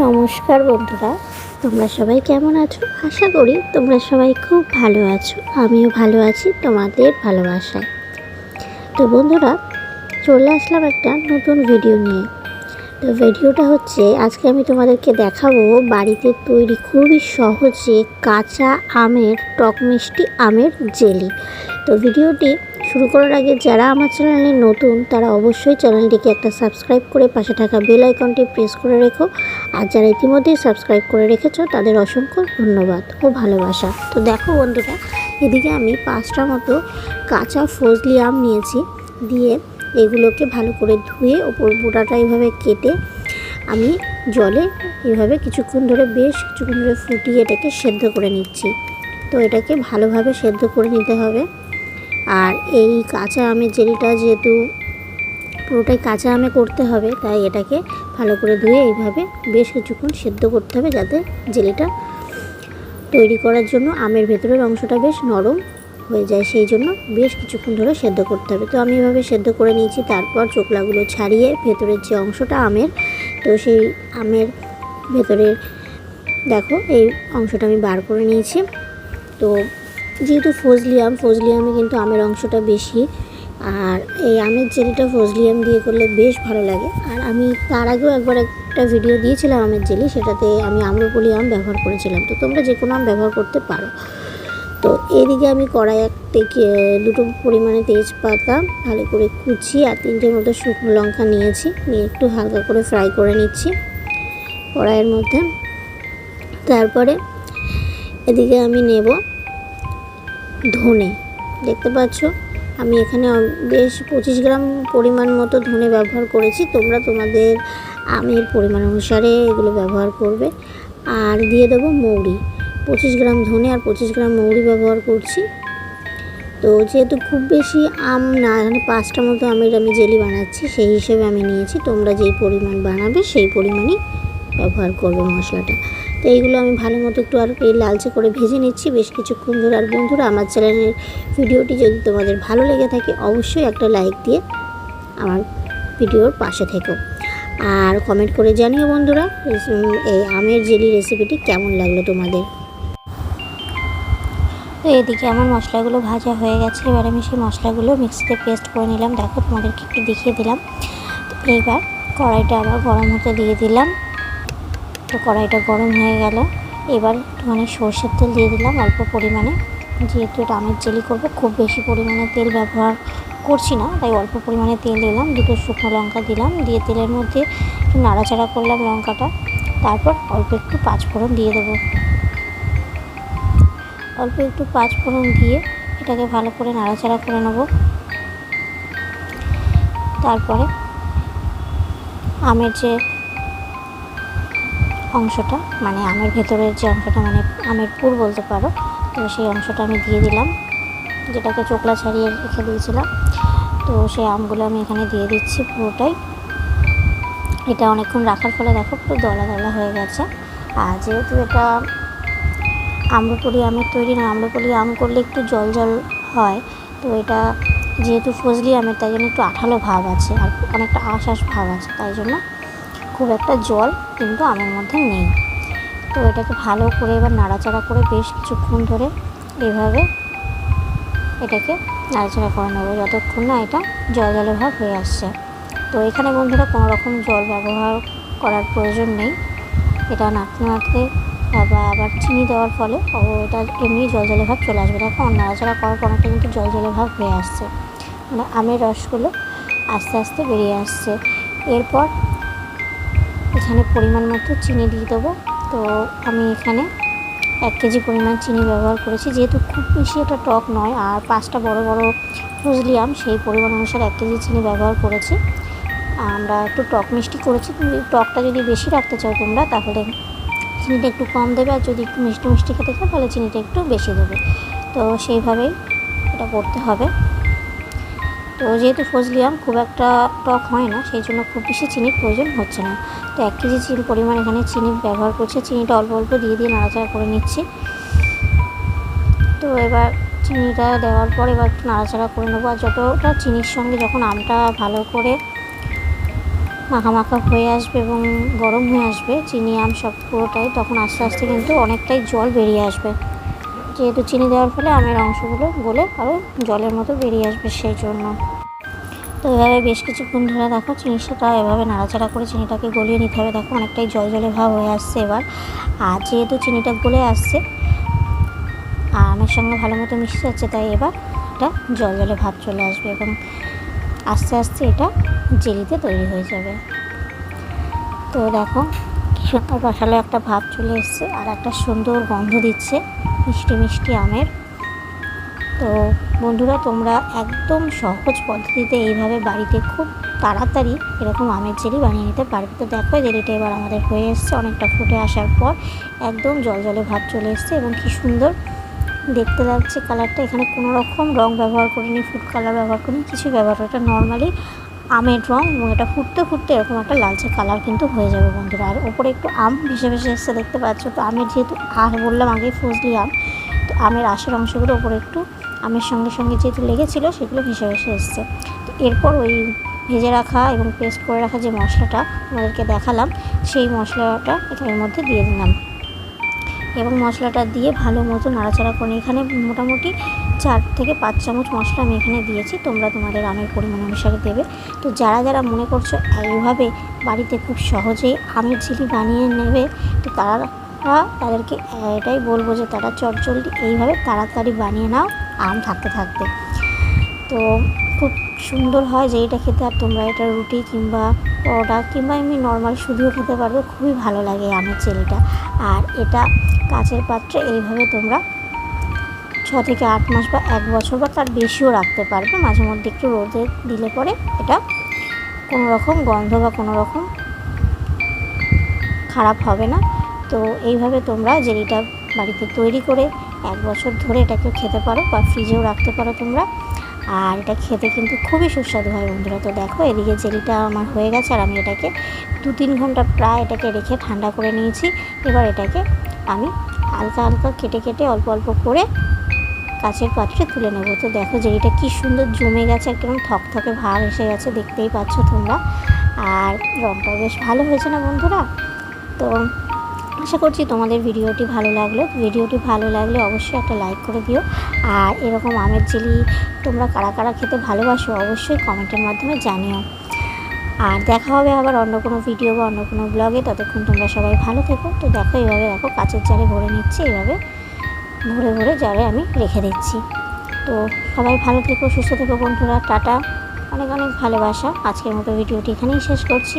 নমস্কার বন্ধুরা, তোমরা সবাই কেমন আছো? আশা করি তোমরা সবাই খুব ভালো আছো, আমিও ভালো আছি তোমাদের ভালোবাসায়। তো বন্ধুরা, চলে আসলাম একটা নতুন ভিডিও নিয়ে। তো ভিডিওটা হচ্ছে, আজকে আমি তোমাদেরকে দেখাবো বাড়িতে তৈরি খুবই সহজে কাঁচা আমের, টক মিষ্টি আমের জেলি। তো ভিডিওটি শুরু করার আগে যারা আমার চ্যানেলে নতুন, তারা অবশ্যই চ্যানেলটিকে একটা সাবস্ক্রাইব করে পাশে থাকা বেল আইকনটি প্রেস করে রেখো। আর যারা ইতিমধ্যেই সাবস্ক্রাইব করে রেখেছো, তাদের অসংখ্য ধন্যবাদ ও ভালোবাসা। তো দেখো বন্ধুরা, এদিকে আমি পাঁচটা মতো কাঁচা ফজলি আম নিয়েছি। দিয়ে এগুলোকে ভালো করে ধুয়ে ওপর বোটাটা এইভাবে কেটে আমি জলে এইভাবে কিছুক্ষণ ধরে বেশ কিছুক্ষণ ধরে ফুটিয়ে এটাকে সেদ্ধ করে নিচ্ছি। তো এটাকে ভালোভাবে সেদ্ধ করে নিতে হবে। আর এই কাঁচা আমের জেলিটা যেহেতু পুরোটাই কাঁচা আমে করতে হবে, তাই এটাকে ভালো করে ধুয়ে এইভাবে বেশ কিছুক্ষণ সেদ্ধ করতে হবে যাতে জেলিটা তৈরি করার জন্য আমের ভেতরের অংশটা বেশ নরম হয়ে যায়, সেই জন্য বেশ কিছুক্ষণ ধরে সেদ্ধ করতে হবে। তো আমি এভাবে সেদ্ধ করে নিয়েছি, তারপর চোকলাগুলো ছাড়িয়ে ভেতরের যে অংশটা আমের, তো সেই আমের ভেতরের, দেখো এই অংশটা আমি বার করে নিয়েছি। তো যেহেতু ফজলি আম ফজলি আমে কিন্তু আমের অংশটা বেশি। আর এই আমের জেলিটা ফজলি আম দিয়ে করলে বেশ ভালো লাগে। আর আমি তার আগেও একবার একটা ভিডিও দিয়েছিলাম আমের জেলি, সেটাতে আমি আম্রপলি আম ব্যবহার করেছিলাম। তো তোমরা যে কোনো আম ব্যবহার করতে পারো। তো এদিকে আমি কড়াই এক থেকে দুটো পরিমাণে তেজপাতা ভালো করে কুচি আর তিনটে মতো শুকনো লঙ্কা নিয়েছি। নিয়ে একটু হালকা করে ফ্রাই করে নিচ্ছি কড়াইয়ের মধ্যে। তারপরে এদিকে আমি নেব ধনে। দেখতে পাচ্ছ? আমি এখানে বেশ পঁচিশ গ্রাম পরিমাণ মতো ধনে ব্যবহার করেছি। তোমরা তোমাদের আমের পরিমাণ অনুসারে এগুলো ব্যবহার করবে। আর দিয়ে দেবো মৌরি। পঁচিশ গ্রাম ধনে আর পঁচিশ গ্রাম মৌরি ব্যবহার করছি। তো যেহেতু খুব বেশি আম না পাঁচটা মতো আমের আমি জেলি বানাচ্ছি, সেই হিসেবে আমি নিয়েছি। তোমরা যেই পরিমাণ বানাবে সেই পরিমাণই ব্যবহার করবে মশলাটা। তো এইগুলো আমি ভালো মতো একটু আর এই লালচে করে ভেজে নিচ্ছি। বেশ কিছুক্ষণ ধরে। আর বন্ধুরা, আমার চ্যানেলের ভিডিওটি যদি তোমাদের ভালো লেগে থাকে, অবশ্যই একটা লাইক দিয়ে আমার ভিডিওর পাশে থেকো। আর কমেন্ট করে জানিও বন্ধুরা, এই আমের জেলি রেসিপিটি কেমন লাগল তোমাদের? তো এদিকে আমার মশলাগুলো ভাজা হয়ে গেছে। এবার আমি সেই মশলাগুলো মিক্সিতে পেস্ট করে নিলাম। দেখো তোমাদেরকে একটু দেখিয়ে দিলাম। তো এইবার কড়াইটা আবার গরম হতে দিয়ে দিলাম। তো কড়াইটা গরম হয়ে গেল। এবার একটুখানি সর্ষের তেল দিয়ে দিলাম, অল্প পরিমাণে। যেহেতু এটা আমের জেলি করব, খুব বেশি পরিমাণে তেল ব্যবহার করছি না, তাই অল্প পরিমাণে তেল দিলাম, দুটো শুকনো লঙ্কা দিলাম, দিয়ে তেলের মধ্যে একটু নাড়াচাড়া করলাম লঙ্কাটা। তারপর অল্প একটু পাঁচফোড়ন দিয়ে দেবো। অল্প একটু পাঁচফোড়ন দিয়ে এটাকে ভালো করে নাড়াচাড়া করে নেব। তারপরে আমের যে অংশটা মানে আমের ভেতরের যে অংশটা মানে আমের পুর বলতে পারো, তো সেই অংশটা আমি দিয়ে দিলাম, যেটাকে চোখলা ছাড়িয়ে রেখে দিয়েছিলাম। তো সেই আমগুলো আমি এখানে দিয়ে দিচ্ছি পুরোটাই। এটা অনেকক্ষণ রাখার ফলে দেখো পুরো দলা দলা হয়ে গেছে। আর যেহেতু এটা আম্রপলি আমের তৈরি না আম্রপলি আম করলে একটু জল জল হয়, তো এটা যেহেতু ফজলি আমের, তাই জন্য একটু আঠালো ভাব আছে, আর অনেকটা আশ আশ ভাব আছে, তাই জন্য খুব একটা জল কিন্তু আমের মধ্যে নেই। তো এটাকে ভালো করে এবার নাড়াচাড়া করে বেশ কিছুক্ষণ ধরে এভাবে এটাকে নাড়াচাড়া করে নেব যতক্ষণ না এটা জল জলে ভাব হয়ে আসছে। তো এখানে বন্ধুরা কোনো রকম জল ব্যবহার করার প্রয়োজন নেই। এটা নাড়তে নাড়তে বা আবার চিনি দেওয়ার ফলে এটা এমনি জল জলে ভাব চলে আসবে। দেখো, নাড়াচাড়া করার পর অনেকটা কিন্তু জল জলে ভাব হয়ে আসছে। মানে আমের রসগুলো আস্তে আস্তে বেরিয়ে আসছে। এরপর এখানে পরিমাণ মতো চিনি দিয়ে দেবো। তো আমি এখানে এক কেজি পরিমাণ চিনি ব্যবহার করেছি। যেহেতু খুব বেশি একটা টক নয়, আর পাঁচটা বড় বড় ফজলি আম, সেই পরিমাণ অনুসারে এক কেজি চিনি ব্যবহার করেছি। আমরা একটু টক মিষ্টি করেছি। টকটা যদি বেশি রাখতে চাও তোমরা, তাহলে চিনিটা একটু কম দেবে। আর যদি একটু মিষ্টি মিষ্টি খেতে চাও, তাহলে চিনিটা একটু বেশি দেবে। তো সেইভাবেই এটা করতে হবে। তো যেহেতু ফজলি আম খুব একটা টক হয় না, সেই জন্য খুব বেশি চিনির প্রয়োজন হচ্ছে না। তো এক কেজি চিনি পরিমাণ এখানে চিনি ব্যবহার করছে, চিনিটা অল্প অল্প দিয়ে দিয়ে নাড়াচাড়া করে নিচ্ছি। তো এবার চিনিটা দেওয়ার পর এবার একটু নাড়াচাড়া করে নেব, আর যতটা চিনির সঙ্গে যখন আমটা ভালো করে মাখা মাখা হয়ে আসবে এবং গরম হয়ে আসবে, চিনি আম সব পুরোটাই তখন আস্তে আস্তে কিন্তু অনেকটাই জল বেরিয়ে আসবে। যেহেতু চিনি দেওয়ার ফলে আমের অংশগুলো গলে আরও জলের মতো বেরিয়ে আসবে সেই জন্য। তো এভাবে বেশ কিছুক্ষণ ধরে দেখো জিনিসটা এভাবে নাড়াচাড়া করে চিনিটাকে গলিয়ে নিতে হবে। দেখো অনেকটাই জল জলে ভাব হয়ে আসছে এবার। আর যেহেতু চিনিটা গলে আসছে আর আমের সঙ্গে ভালো মতো মিশে যাচ্ছে, তাই এবার এটা জল জলে ভাব চলে আসবে এবং আস্তে আস্তে এটা জেলিতে তৈরি হয়ে যাবে। তো দেখো সুন্দর রসালো একটা ভাব চলে এসছে আর একটা সুন্দর গন্ধ দিচ্ছে। মিষ্টি মিষ্টি আমের। তো বন্ধুরা, তোমরা একদম সহজ পদ্ধতিতে এইভাবে বাড়িতে খুব তাড়াতাড়ি এরকম আমের জেলি বানিয়ে নিতে পারবে। তো দেখো জেলিটা এবার আমাদের হয়ে এসছে। অনেকটা ফুটে আসার পর একদম জল জলে ভাব চলে এসছে এবং কি সুন্দর দেখতে লাগছে কালারটা। এখানে কোনো রকম রং ব্যবহার করিনি, ফুড কালার ব্যবহার করিনি, কিছু ব্যবহার এটা নর্মালি আমের রং এবং এটা ফুটতে ফুটতে এরকম একটা লালচে কালার কিন্তু হয়ে যাবে বন্ধুরা। আর ওপরে একটু আম ভেসে ভেসে এসছে, দেখতে পাচ্ছ? তো আমের যেহেতু আর বললাম আগে, ফজলি আম, তো আমের আশের অংশগুলো ওপরে একটু আমের সঙ্গে সঙ্গে যেহেতু লেগেছিলো, সেগুলো ভেসে ভেসে এসছে। তো এরপর ওই ভেজে রাখা এবং পেস্ট করে রাখা যে মশলাটা আমাদেরকে দেখালাম, সেই মশলাটা এখানের মধ্যে দিয়ে দিলাম। এবং মশলাটা দিয়ে ভালো মতো নাড়াচাড়া করে এখানে মোটামুটি চার থেকে পাঁচ চামচ মশলা আমি এখানে দিয়েছি, তোমরা তোমাদের আমের পরিমাণ অনুসারে দেবে। তো যারা যারা মনে করছ এইভাবে বাড়িতে খুব সহজেই আমের ঝিলি বানিয়ে নেবে, তো তারা তাদেরকে এটাই বলব যে তারা চটজলদি এইভাবে তাড়াতাড়ি বানিয়ে নাও, আম থাকতে থাকতে। তো খুব সুন্দর হয় যে এটা খেতে, আর তোমরা এটা রুটি কিংবা পরোটা কিংবা এমনি নর্মাল শুধুও খেতে পারবে, খুবই ভালো লাগে আমের চেলিটা আর এটা কাচের পাত্রে এইভাবে তোমরা ছ থেকে আট মাস বা এক বছর বা তার বেশিও রাখতে পারবে। মাঝে মধ্যে একটু রোদে দিলে পরে এটা কোনো রকম গন্ধ বা কোনো রকম খারাপ হবে না। তো এইভাবে তোমরা জেলিটা বাড়িতে তৈরি করে এক বছর ধরে এটাকে খেতে পারো বা ফ্রিজেও রাখতে পারো তোমরা। আর এটা খেতে কিন্তু খুবই সুস্বাদু হয় বন্ধুরা। তো দেখো, এদিকে জেলিটা আমার হয়ে গেছে আর আমি এটাকে দু তিন ঘণ্টা প্রায় এটাকে রেখে ঠান্ডা করে নিয়েছি। এবার এটাকে আমি হালকা হালকা কেটে কেটে অল্প অল্প করে কাচের পাত্রে তুলে নেব। তো দেখো যে এটা কি সুন্দর জমে গেছে আর কীরকম থকথকে ভাব এসে গেছে, দেখতেই পাচ্ছ তোমরা। আর রঙটাও বেশ ভালো হয়েছে না বন্ধুরা? তো আশা করছি তোমাদের ভিডিওটি ভালো লাগল। ভিডিওটি ভালো লাগলে অবশ্যই একটা লাইক করে দিও। আর এরকম আমের জেলি তোমরা কারা কারা খেতে ভালোবাসো অবশ্যই কমেন্টের মাধ্যমে জানিও। আর দেখা হবে আবার অন্য কোনো ভিডিও বা অন্য কোনো ব্লগে। ততক্ষণ তোমরা সবাই ভালো থেকো। তো দেখো, এইভাবে দেখো, কাচের জারে ভরে নিচ্ছে, এইভাবে ভরে ভরে জারে আমি রেখে দিচ্ছি। তো সবাই ভালো থেকো, সুস্থ থেকো বন্ধুরা, টাটা। অনেক অনেক ভালোবাসা। আজকের মতো ভিডিওটি এখানেই শেষ করছি।